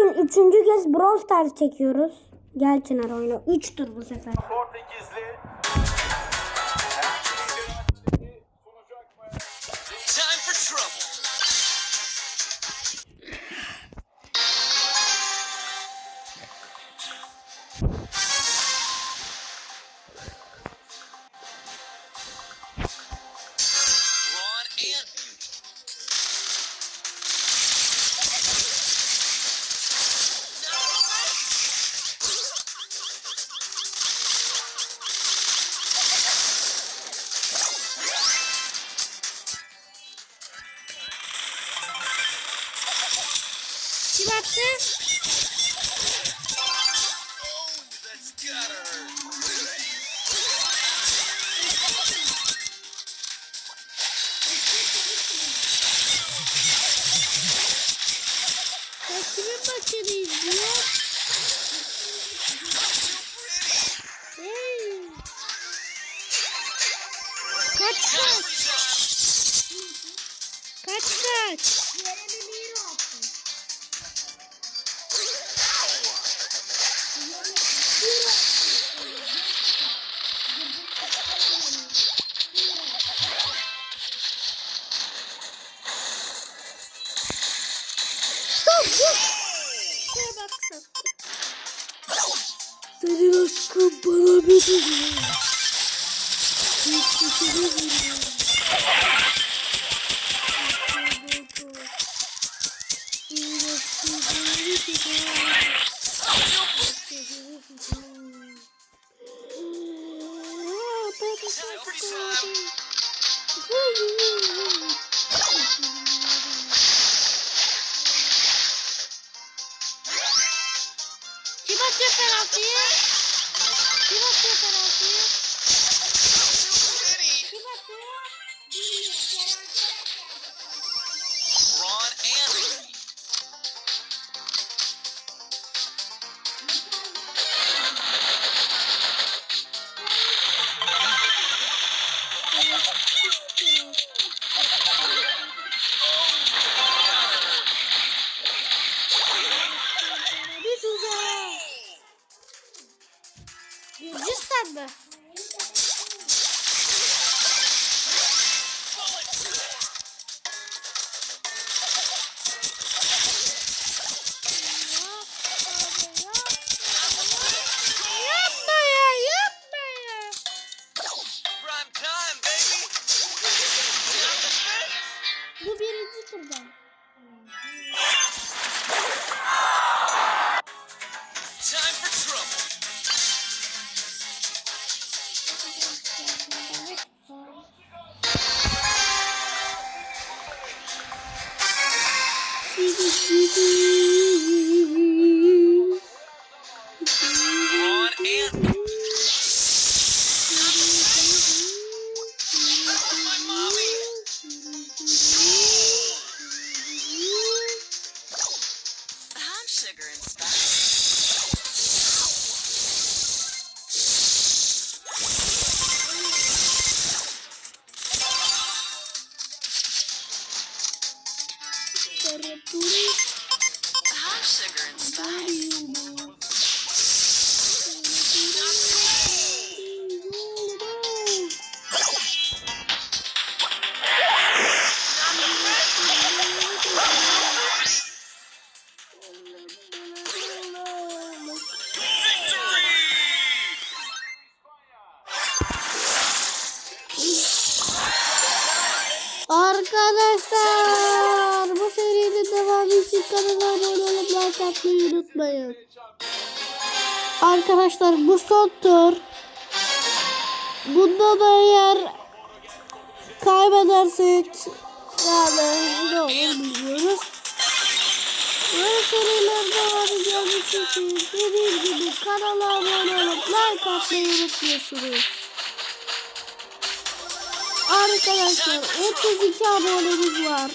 bugün üçüncü kez Brawl Stars çekiyoruz. Gel Çınar oyna. Üçtür bu sefer. Portekizli. Удачи. Тебе потерял идиот. Качкач! Качкач! Baksana. Senin aşkın bana bir Kim penaltıyı? Kim atıyor penaltıyı? Kim atıyor? Ron and Gürcistan mı? Ron And spice. Arkadaşlar serinin devamı için kanala abone olup like atmayı unutmayın. Arkadaşlar bu son tur. Bunda da eğer kaybedersek yani ne olur bilmiyoruz. Böyle seriler devamı gelmesi için dediğim gibi kanala abone olup like atmayı unutmuyorsunuz. Arkadaşlar 32 abonemiz var.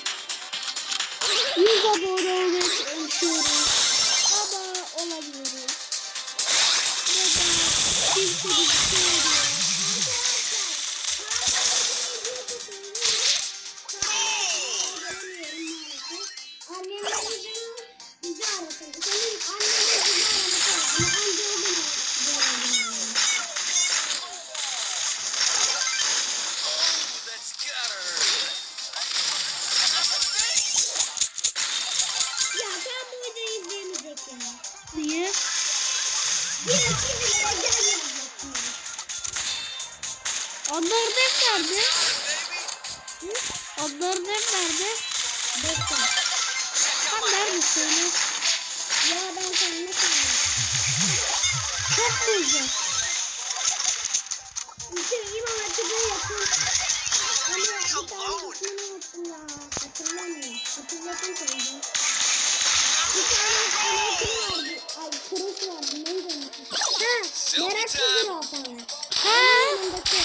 100 abone olmaya çalışıyoruz. Ama olamıyoruz. Neden? Kimse şey bizi aratalım. Onlar hep nerede? Onlar hep nerede? Bekle. Tam nerede söyle. Ya ben ne söyleyeyim? Çok uzak? İşte İmam Hatip'e yakın. Ama bir tane ismini unuttum ya. Hatırlamıyorum. Hatırlasın söyleyeceğim. Bir tane anakin vardı. Ay kuruş vardı. Neydi. Ha. Meraklı zürafa. Ha? Yanındaki.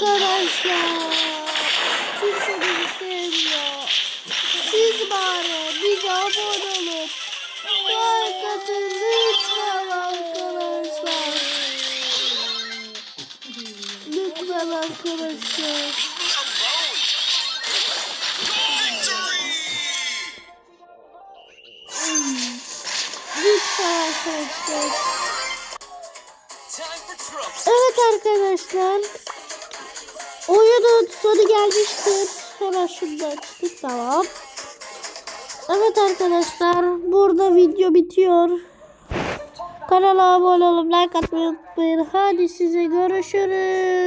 Arkadaşlar kimse bizi sevmiyor. Siz bari bize abone olup like atın lütfen arkadaşlar. Lütfen arkadaşlar. Evet arkadaşlar. Oyunun sonu gelmiştir. Hemen şunu da açtık tamam. Evet arkadaşlar burada video bitiyor. Kanala abone olup like atmayı unutmayın. Hadi size görüşürüz.